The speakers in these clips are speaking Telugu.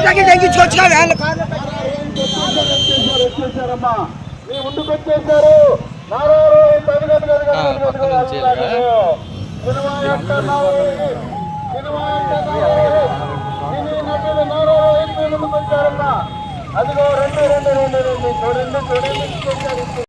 టికెట్ టికెట్ తగ్గించుకోవచ్చు అదిగో రెండు రెండు రెండు రెండు చూడండి చూడండి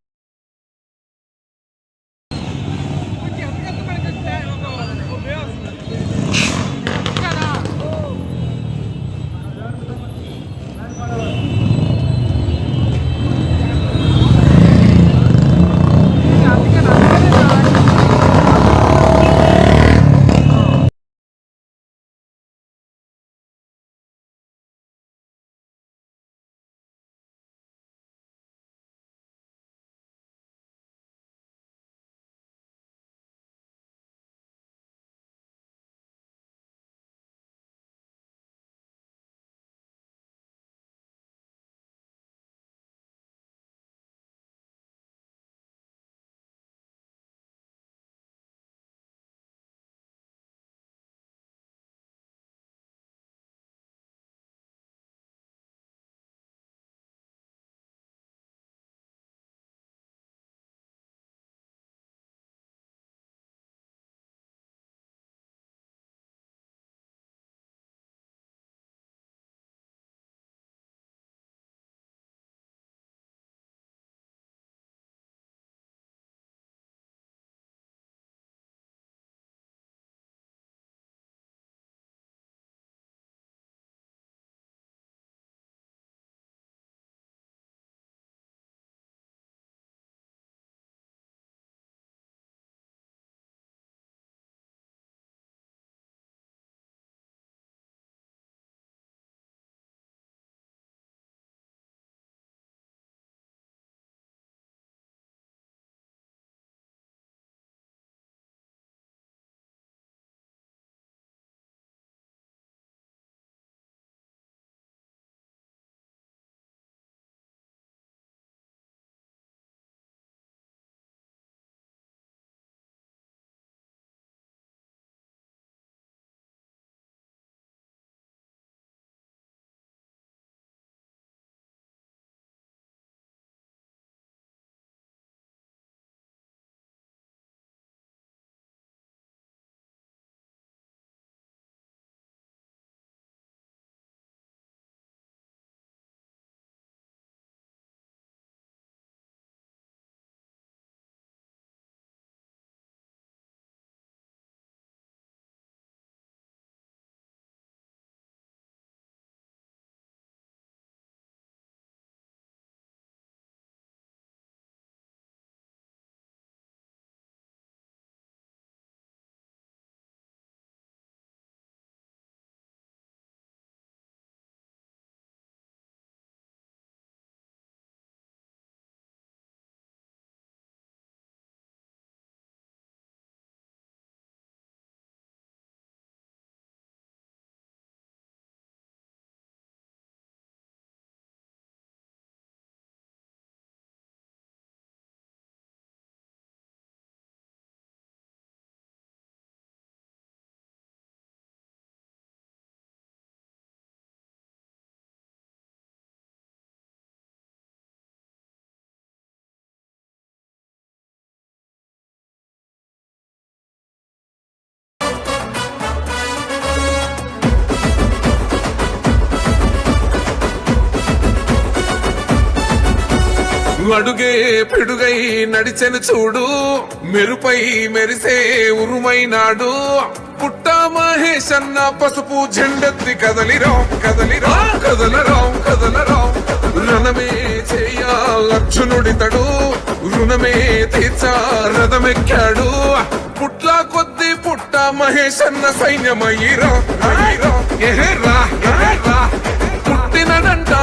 అడుగే పిడుగై నడిచెను చూడు. మెరుపై మెరిసే ఉరుమైనాడు. పుట్ట మహేష్ అన్న పసుపు జెండెత్తి కదలిరా కదలిరా కదలరా కదలరా రణమే చేయ అర్జునుడితడు. రుణమే తీర్చా రథమెక్కాడు. పుట్ల కొద్ది పుట్ట మహేష్ అన్న సైన్యమయ్యిరా రా పుట్టినడంట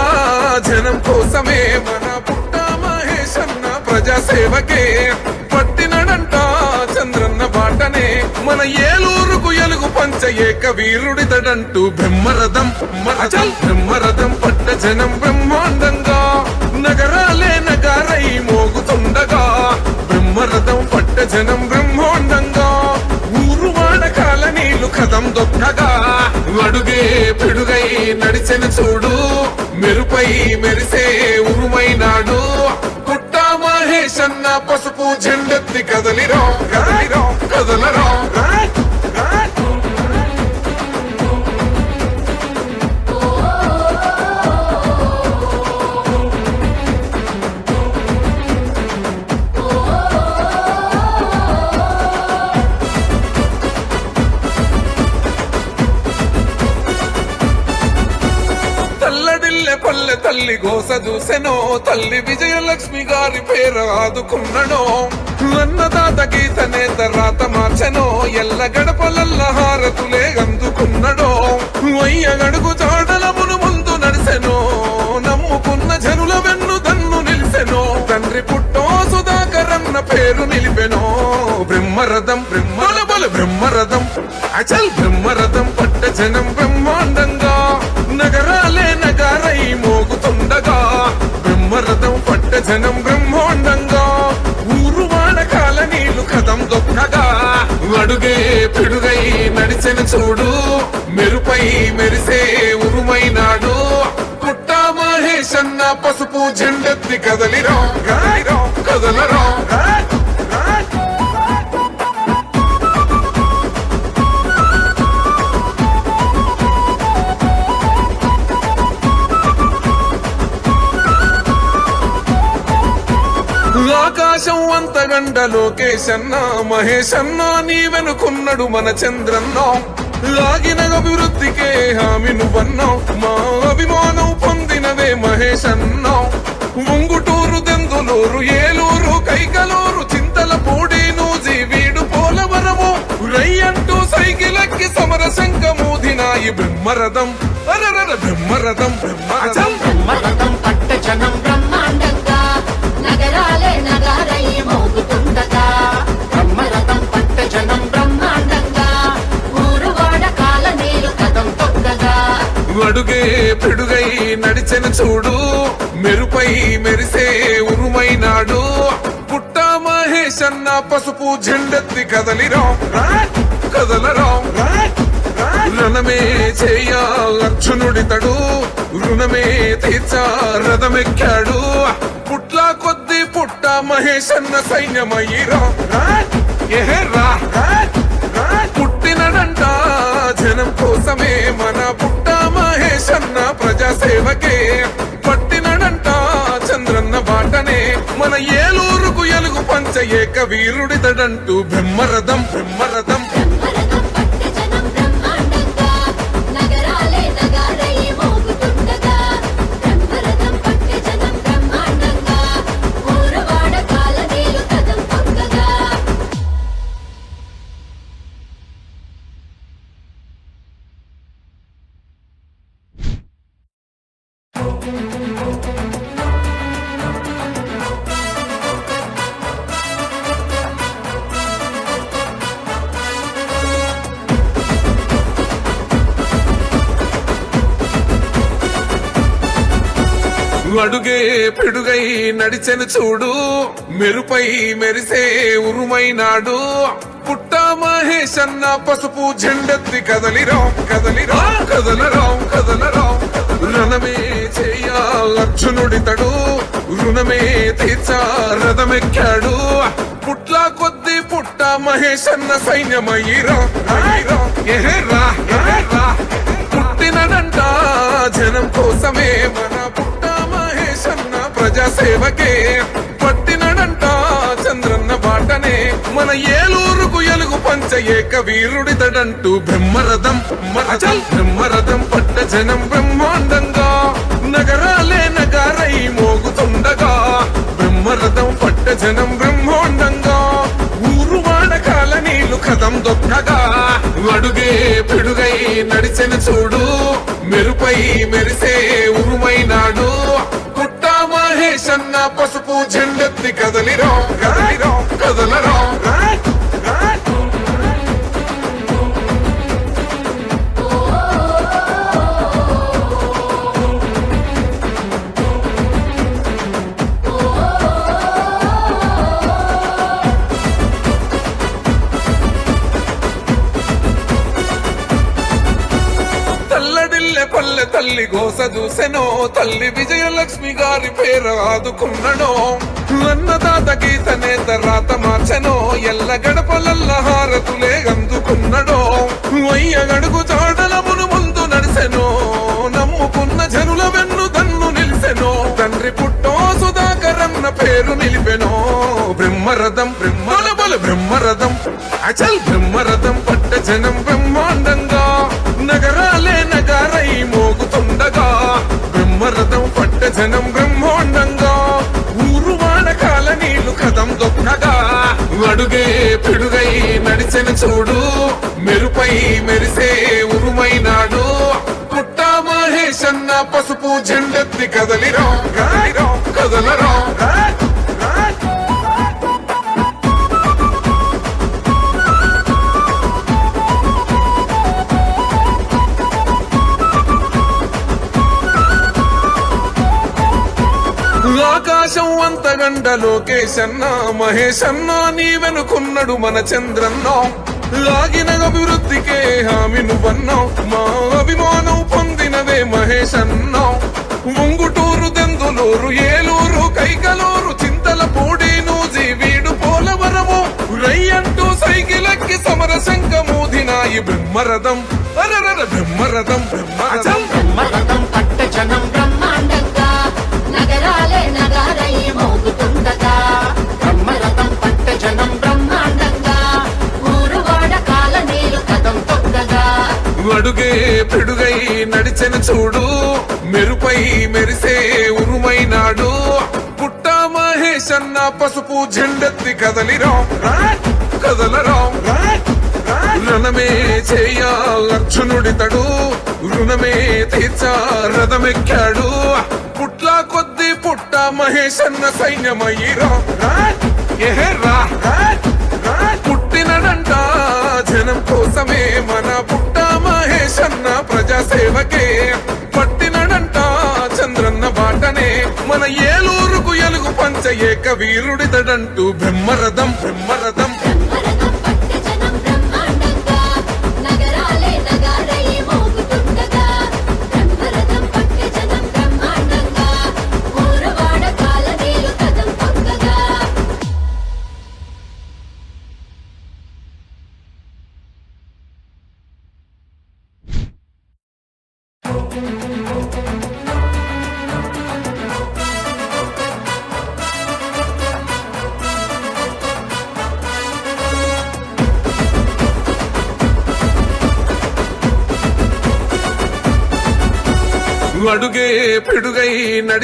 జనం కోసమే మన అన్న ప్రజాసేవకే పట్టినడంట చంద్రన్న బాటనే. మన ఏలూరుకు ఎలుగు పంచ ఏక వీరుడితడంటూ బ్రహ్మరథం అచల్ బ్రహ్మరథం పట్ట జనం బ్రహ్మాండంగా. నగరాలే నగారై మోగుతుండగా. బ్రహ్మరథం పట్ట జనం బ్రహ్మాండంగా. ఊరు వాడకాల నీళ్ళు కథం దొక్కగా. అడుగే పిడుగై నడిచెన చూడు. మెరుపై మెరిసే ఉరుమైనాడు. పుట్ట పసుపు జెండెత్తి కదలిరా కదలిరా కదలరా. తల్లడిల్లె పల్లె తల్లి గోస చూసెనో తల్లి విజయలక్ష్మి వారి పేరు ఆదుకున్నడో అన్నదాత గీత నేత రాత మార్చెనో ఎల్ల గడపలల్ల హారతులే అందుకున్నడో వయ్య గడుగు చాడలమును ముందు నడిసెనో నమ్ముకున్న జనుల వెన్ను దన్ను నిలిసెనో తండ్రి పుట్టో సుధాకర్ అన్న పేరు నిలిపెనో. బ్రహ్మరథం బ్రహ్మల బల బ్రహ్మరథం అచల్ బ్రహ్మరథం. చూడు మెరుపై మెరిసే ఉరుమైనాడు. పుట్ట మహేష్ అన్న పసుపు జెండెత్తి కదలిరో కదలిరో ఆకాశం అంత గండ లోకేష్ అన్న మహేష్ నీ వెనుకున్నడు మన చంద్రన్న. లాగిన అభివృద్ధికే హామీ నువ్వన్నావు. మా అభిమానం పొందినవే మహేష్ అన్నావు ఉంగుటూరు దెందులూరు ఏలూరు కైకలూరు చింతల పూడి నూజి వీడు పోలవరము. రయ్యంటూ సైకిలెక్కి సమర శంఖమూదినాయి బ్రహ్మరథం. అరరర బ్రహ్మరథం బ్రహ్మరథం. బ్రహ్మరథం పట్ట జనం అడుగే పిడుగై నడిచెన చూడు. మెరుపై మెరిసే ఉరుమైనాడు పుట్ట మహేష్ అన్న పసుపు జెండెత్తి కదలిరో. కదలరో. రణమే చేయ అర్జునుడితడు. రుణమే తీర్చా రథమెక్కాడు. పుట్ల కొద్ది పుట్ట మహేష్ అన్న సైన్యమయ్యిరా. రా పుట్టినడంట జనం కోసమే మన పుట్ట ప్రజాసేవకే. పట్టినడంట చంద్రన్న బాటనే. మన ఏలూరుకు ఎలుగు పంచ ఏక వీరుడితడంటూ బ్రహ్మరథం బ్రహ్మరథం. నడిచెను చూడు మెరుపై మెరిసే ఉరుమైనాడు. పుట్ట మహేష్ అన్న పసుపు జెండెత్తి కదలిరో కదలిరో కదలరో కదలరో రణమే చేయ అర్జునుడితడు రుణమే తీర్చా రథమెక్కాడు. పుట్ల కొద్ది పుట్ట మహేష్ అన్న సైన్యమయ్యిరా అయ్యిరా. రా ఏహే రా జనం కోసమే మన ప్రజాసేవకే. పట్టినడంట చంద్రన్న బాటనే. మన ఏలూరుకు ఎలుగు పంచ ఏక వీరుడితడంటూ బ్రహ్మరథం అచల్ బ్రహ్మరథం పట్ట జనం బ్రహ్మాండంగా. నగరాలే నగారై మోగుతుండగా. బ్రహ్మరథం పట్ట జనం బ్రహ్మాండంగా. ఊరు వాడకాల నీళ్ళు కథం దొక్కగా. అడుగే పిడుగై నడిచిన చూడు. మెరుపై మెరిసే ఉరుమైనాడు. పసుపు జెండెత్తి కదలిరా కదలిరా కదలరా. గోస దూసెనో తల్లి విజయలక్ష్మి గారి పేరు ఆదుకున్నడో అన్నదాత గీత నేత రాత మార్చెనో ఎల్ల గడపలల్ల హారతులే అందుకున్నడో వయ్య గడుగు చాడలమును ముందు నడిసెనో నమ్ముకున్న జనుల వెన్ను దన్ను నిలిసెనో తండ్రి పుట్టో సుధాకరన్న పేరు నిలిపెనో. బ్రహ్మరథం బ్రహ్మల బ్రహ్మరథం అచల్ బ్రహ్మరథం. అడుగే పిడుగై నడిచెను చూడు. మెరుపై మెరిసే ఉరుమైనాడు పుట్ట మహేషన్న పసుపు జెండెత్తి కదలిరా కదలరా. ఆకాశం అంత గండ లోకేశన్న మహేశన్న నీ వెనుకున్నాడు మన చంద్రన్న. లాగిన అభివృద్ధికే హామీ నువ్వన్నావు మా అభిమానం పొందినవే మహేశన్న. ముంగుటూరు దెందులూరు ఏలూరు కైకలూరు చింతల పూడి నూజి వీడు పోలవరము. రయ్యంటూ సైకిలక్కి సమర శంఖమూదినాయి బ్రహ్మరథం. అరరర బ్రహ్మరథం బ్రహ్మరథం. బ్రహ్మరథం పట్ట జనం అడుగే పెడుగై నడిచెను చూడు. మెరుపై మెరిసే ఉరుమైనాడు. పుట్ట మహేషన్న పసుపు జెండెత్తి కదలిరా. రాయ్, కదలరా. రణమే చేయ అర్జునుడితడు. రుణమే తీర్చా రథమెక్కాడు. పుట్ల కొద్ది పుట్ట మహేషన్న సైన్యమయ్యిరా. పుట్టినడంట జనం కోసమే మన పుట్ట మహేషన్న ప్రజాసేవకే పట్టినడంట చంద్రన్న బాటనే. మన ఏలూరుకు ఎలుగు పంచ ఏక వీరుడిదడంటూ బ్రహ్మరథం బ్రహ్మరథం.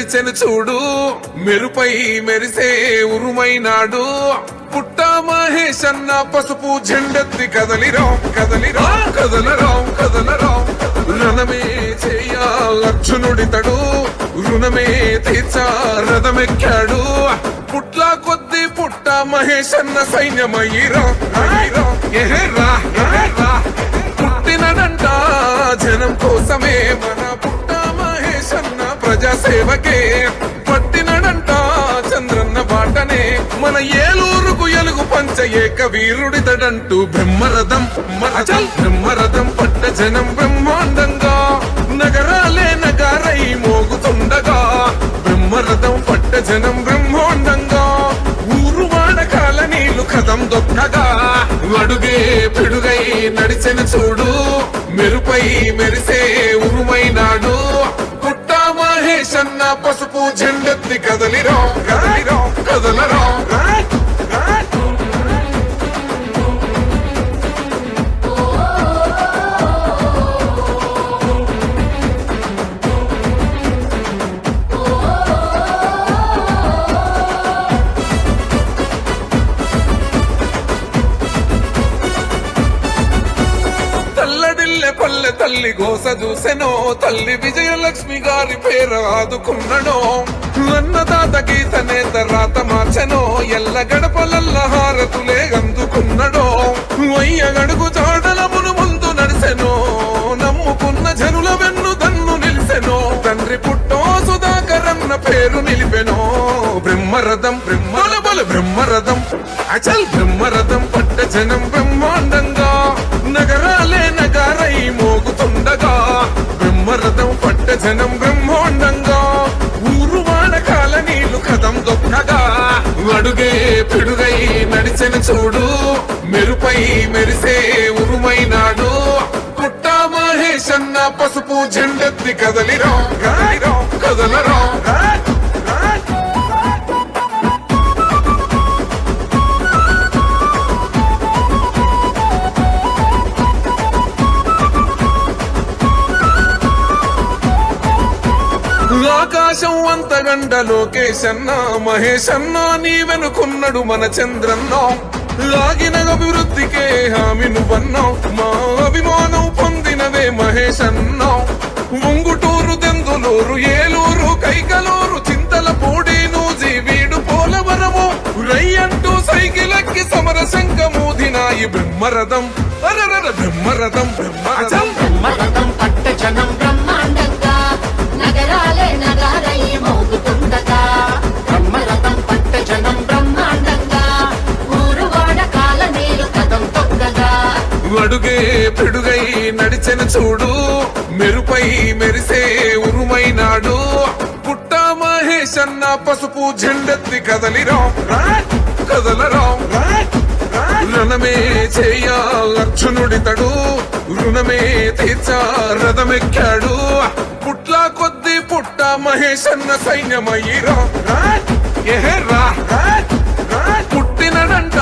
నడిచెను చూడు మెరుపై మెరిసే ఉరుమైనాడు పుట్ట మహేషన్న పసుపు జెండెత్తి కదలిరాం కదలిరా కదలరాం కదలరాం రణమే చేయ అర్జునుడితడు రుణమే తీర్చా రథమెక్కాడు పుట్ల కొద్ది పుట్ట మహేషన్న సైన్యమయ్యిరా అయ్యిరా. రా ఎహే రా. పుట్టినడంట జనం కోసమే మన పుట్ట ప్రజాసేవకే పట్టినడంట చంద్రన్న బాటనే. మన ఏలూరుకు ఎలుగు పంచ ఏక వీరుడితడంటూ బ్రహ్మరథం అచల్ బ్రహ్మరథం పట్ట జనం బ్రహ్మాండంగా. నగరాలే నగారై మోగుతుండగా. బ్రహ్మరథం పట్ట జనం బ్రహ్మాండంగా. ఊరు వాడకాల నీళ్ళు కథం దొక్కగా. అడుగే పిడుగై నడిచెను చూడు. మెరుపై మెరిసే ఉరుమైనాడు. పుట్ట పసుపు జెండెత్తి కదలిరా కదలిరా కదలరా. గోస చూసెనో తల్లి విజయలక్ష్మి గారి పేరు ఆదుకున్నడో అన్నదాత గీత నేత రాత మార్చెనో ఎల్ల గడపలల్ల హారతులే అందుకున్నడో వయ్య గడుగు చాడలమును ముందు నడిసెనో నమ్ముకున్న జనుల వెన్ను దన్ను నిలిసెనో తండ్రి పుట్టో సుధాకరన్న పేరు నిలిపెనో. బ్రహ్మరథం బ్రహ్మల బ్రహ్మరథం అచల్ బ్రహ్మరథం. నడిచెను చూడు మెరుపై మెరిసే ఉరుమైనాడు పుట్ట మహేష్ అన్న పసుపు జెండెత్తి కదలిరా కదలరా. ఆకాశం అంత గండ లోకేష్ అన్న నీ వెనుకున్నాడు మన చంద్రన్న. లాగిన అభివృద్ధికే హామీ నువ్వన్నావు మా అభిమానం పొందినవే మహేశన్న. ముంగుటూరు దెందులూరు ఏలూరు కైకలూరు చింతల పూడి నూజి వీడు పోలవరము. రయ్యంటూ సైకిలక్కి సమర శంఖమూదినాయి బ్రహ్మరథం. అరరర బ్రహ్మరథం బ్రహ్మరథం. బ్రహ్మరథం పట్ట జనం అడుగే పిడుగై నడిచెన చూడు. మెరుపై మెరిసే ఉరుమైనాడు. పుట్ట మహేష్ అన్న పసుపు జెండెత్తి కదలిరా. కదలరా. రణమే చేయా లక్షణుడితడు రుణమే తీర్చా రథమెక్కాడు. పుట్ల కొద్ది పుట్ట మహేష్ అన్న సైన్యమయ్యిరా. పుట్టినడంట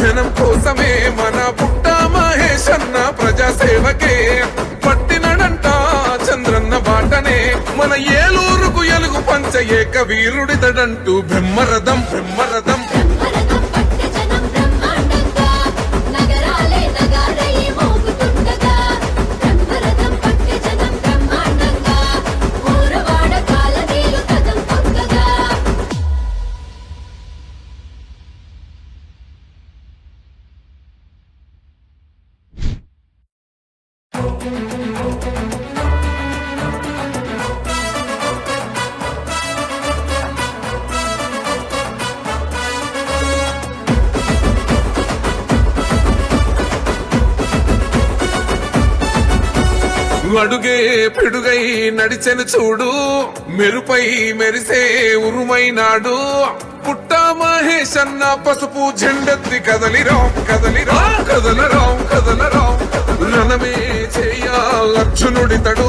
జనం కోసమే మన పుట్ట మహేష్ అన్న ప్రజాసేవకే. పట్టినడంట చంద్రన్న బాటనే. మన ఏలూరుకు ఎలుగు పంచ ఏక వీరుడితడంటూ బ్రహ్మరథం బ్రహ్మరథం. నడిచెను చూడు మెరుపై మెరిసే ఉరుమైనాడు. పుట్ట మహేష్ అన్న పసుపు జెండెత్తి కదలిరా కదలిరా కదలరా కదలరా రణమే చేయ అర్జునుడితడు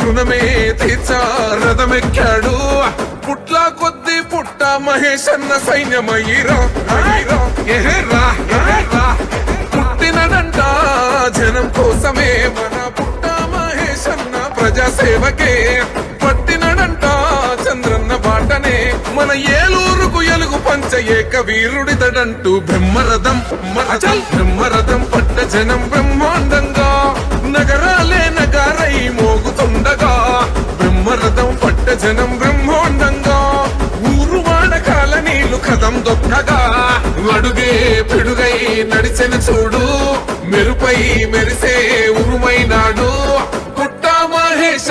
రుణమే తీర్చా రథమెక్కాడు. పుట్ల కొద్ది పుట్ట మహేష్ అన్న సైన్యమయ్యిరా రా రా పుట్టినడంట జనం కోసమే మన ప్రజాసేవకే. పట్టినడంట చంద్రన్న బాటనే. మన ఏలూరుకు ఎలుగు పంచ ఏక వీరుడితడంటూ బ్రహ్మరథం బ్రహ్మరథం బ్రహ్మరథం పట్ట జనం బ్రహ్మాండంగా. నగరాలే నగారై మోగుతుండగా. బ్రహ్మరథం పట్ట జనం బ్రహ్మాండంగా. ఊరు వాడకాల నీళ్ళు కథం దొక్కగా. అడుగే పిడుగై నడిచెన చూడు. మెరుపై మెరిసే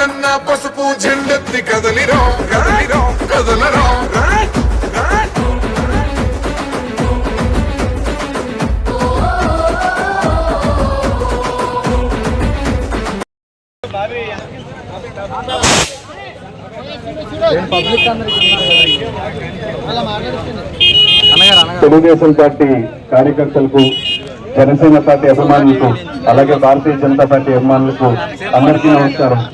మహేష్ పసుపు జెండెత్తి కదలిరా కదలిరా కదలరా. తెలుగుదేశం పార్టీ కార్యకర్తలకు జనసేన పార్టీ అభిమానులకు అలాగే భారతీయ జనతా పార్టీ అభిమానులకు అందరికీ నమస్కారం.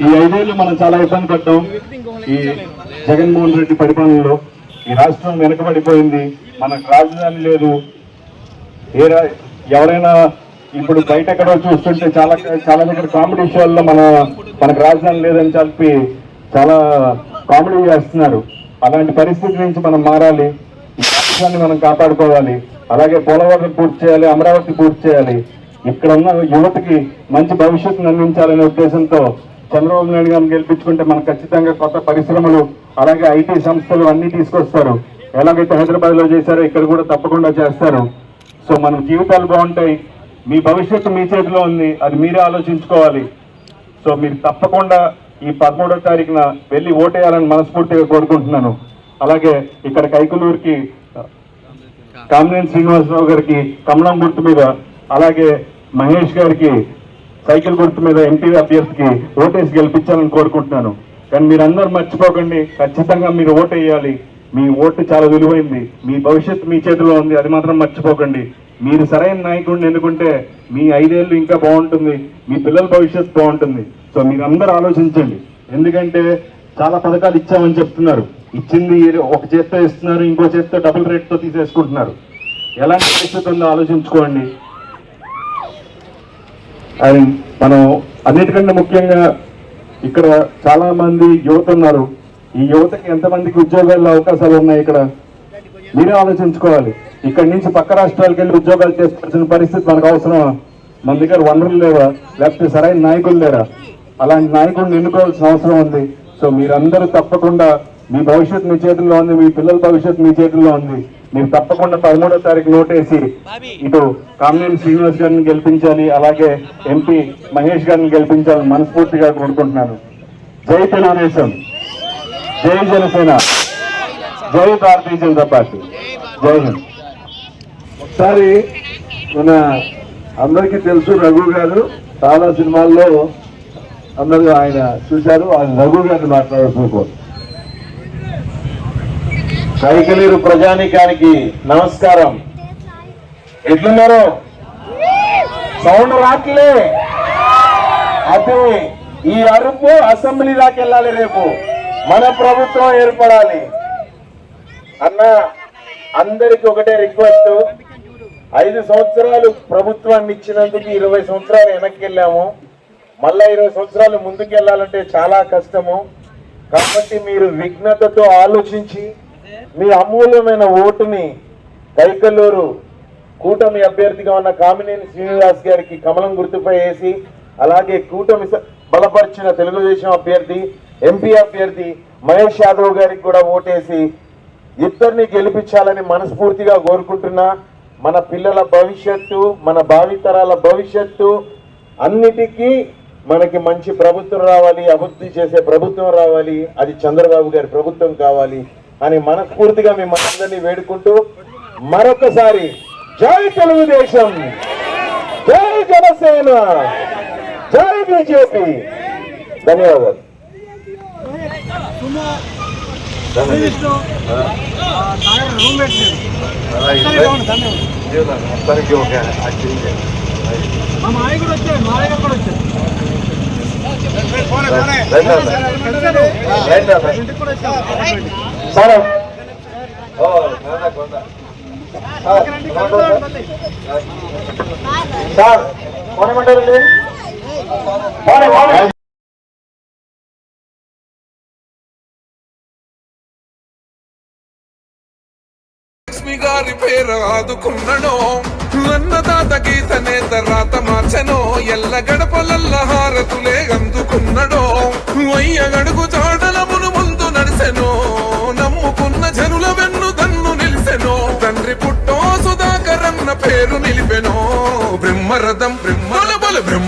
ఈ ఐదేళ్ళు మనం చాలా ఇబ్బంది పడ్డాం. ఈ జగన్మోహన్ రెడ్డి పరిపాలనలో ఈ రాష్ట్రం వెనుకబడిపోయింది. మనకు రాజధాని లేదు. ఏ రా- ఎవరైనా ఇప్పుడు బయట ఎక్కడో చూస్తుంటే చాలా చాలా దగ్గర కామెడీ షోల్లో మన మనకు రాజధాని లేదని చెప్పి చాలా కామెడీ చేస్తున్నారు. అలాంటి పరిస్థితి నుంచి మనం మారాలి. ఈ రాష్ట్రాన్ని మనం కాపాడుకోవాలి. అలాగే పోలవరం పూర్తి చేయాలి అమరావతి పూర్తి చేయాలి. ఇక్కడ ఉన్న యువతకి మంచి భవిష్యత్తును అందించాలనే ఉద్దేశంతో చంద్రబాబు నాయుడు గారిని గెలిపించుకుంటే మనకు ఖచ్చితంగా కొత్త పరిశ్రమలు అలాగే ఐటీ సంస్థలు అన్ని తీసుకొస్తారు. ఎలాగైతే హైదరాబాద్లో చేశారో ఇక్కడ కూడా తప్పకుండా చేస్తారు. సో మన జీవితాలు బాగుంటాయి. మీ భవిష్యత్తు మీ చేతిలో ఉంది. అది మీరే ఆలోచించుకోవాలి. సో మీరు తప్పకుండా ఈ పదమూడో తారీఖున వెళ్ళి ఓటేయాలని మనస్ఫూర్తిగా కోరుకుంటున్నాను. అలాగే ఇక్కడ కైకులూరుకి కామినేని శ్రీనివాసరావు గారికి కమలం గుర్తు మీద అలాగే మహేష్ గారికి సైకిల్ గుర్తు మీద ఎంపీ అభ్యర్థికి ఓటేసి గెలిపించాలని కోరుకుంటున్నాను. కానీ మీరందరూ మర్చిపోకండి. ఖచ్చితంగా మీరు ఓటేయాలి. మీ ఓటు చాలా విలువైంది. మీ భవిష్యత్తు మీ చేతిలో ఉంది. అది మాత్రం మర్చిపోకండి. మీరు సరైన నాయకుడిని ఎన్నుకుంటే మీ ఐదేళ్ళు ఇంకా బాగుంటుంది. మీ పిల్లల భవిష్యత్తు బాగుంటుంది. సో మీరందరూ ఆలోచించండి. ఎందుకంటే చాలా పథకాలు ఇచ్చామని చెప్తున్నారు. ఇచ్చింది ఒక చేత్తో ఇస్తున్నారు. ఇంకో చేత్తో డబుల్ రేట్తో తీసేసుకుంటున్నారు. ఎలాంటి పరిస్థితి ఉందో ఆలోచించుకోండి. అండ్ మనం అన్నిటికంటే ముఖ్యంగా ఇక్కడ చాలా మంది యువత ఉన్నారు. ఈ యువతకి ఎంతమందికి ఉద్యోగాల్లో అవకాశాలు ఉన్నాయి ఇక్కడ? మీరే ఆలోచించుకోవాలి. ఇక్కడి నుంచి పక్క రాష్ట్రాలకు వెళ్ళి ఉద్యోగాలు చేసుకోవాల్సిన పరిస్థితి మనకు అవసరమా? మన దగ్గర వనరులు లేవా? లేకపోతే సరైన నాయకులు లేరా? అలాంటి నాయకుడిని ఎన్నుకోవాల్సిన అవసరం ఉంది. సో మీరందరూ తప్పకుండా మీ భవిష్యత్తు మీ చేతుల్లో ఉంది మీ పిల్లల భవిష్యత్తు మీ చేతుల్లో ఉంది. మీరు తప్పకుండా పదమూడో తారీఖు నోటేసి ఇటు కామినేని శ్రీనివాస్ గారిని గెలిపించాలి అలాగే ఎంపీ మహేష్ గారిని గెలిపించాలని మనస్ఫూర్తిగా కోరుకుంటున్నాను. జై తెలుగుదేశం జై జనసేన. జై భారతీయ జనతా పార్టీ. జై హింద్. ఒకసారి మన అందరికీ తెలుసు రఘు గారు చాలా సినిమాల్లో అందరూ ఆయన చూశారు ఆయన రఘు గారిని మాట్లాడుకోరు కైకలీరు ప్రజానికానికి నమస్కారం. ఎట్లున్నారు? సౌండ్ రాట్లే. అదే ఈ అరుపు అసెంబ్లీ దాకా వెళ్ళాలి రేపు. మన ప్రభుత్వం ఏర్పడాలి. అన్న అందరికి ఒకటే రిక్వెస్ట్. ఐదు సంవత్సరాలు ప్రభుత్వాన్ని ఇచ్చినందుకు ఇరవై సంవత్సరాలు వెనక్కి వెళ్ళాము. మళ్ళా ఇరవై సంవత్సరాలు ముందుకు వెళ్ళాలంటే చాలా కష్టము. కాబట్టి మీరు విఘ్నతతో ఆలోచించి మీ అమూల్యమైన ఓటుని కైకల్లూరు కూటమి అభ్యర్థిగా ఉన్న కామినేని శ్రీనివాస్ గారికి కమలం గుర్తుపై వేసి అలాగే కూటమి స- బలపరిచిన తెలుగుదేశం అభ్యర్థి ఎంపీ అభ్యర్థి మహేష్ యాదవ్ గారికి కూడా ఓటేసి ఇద్దరిని గెలిపించాలని మనస్ఫూర్తిగా కోరుకుంటున్నా. మన పిల్లల భవిష్యత్తు మన భావితరాల భవిష్యత్తు అన్నిటికీ మనకి మంచి ప్రభుత్వం రావాలి అభివృద్ధి చేసే ప్రభుత్వం రావాలి అది చంద్రబాబు గారి ప్రభుత్వం కావాలి. అని మనస్ఫూర్తిగా మిమ్మల్ని అందరినీ వేడుకుంటూ మరొకసారి జై తెలుగుదేశం. జై జనసేన. జై బీజేపీ. ధన్యవాదాలు. మా మాయ సార్. సార్ కొనమంటారండి? పోనీ, లక్ష్మి గారి పేరు ఆదుకున్నను అన్నదాత గీత నేత రాత మార్చనో ఎల్ల గడపలల్ల హారతులే అందుకున్నడో వయ్య గడుగు చాడలమును ముందు నడిసెనో నమ్ముకున్న జనుల వెన్ను దన్ను నిలిసెనో తండ్రి పుట్టో సుధాకరన్న పేరు నిలిపెనో. బ్రహ్మరథం బ్రహ్మల బల బ్రహ్మ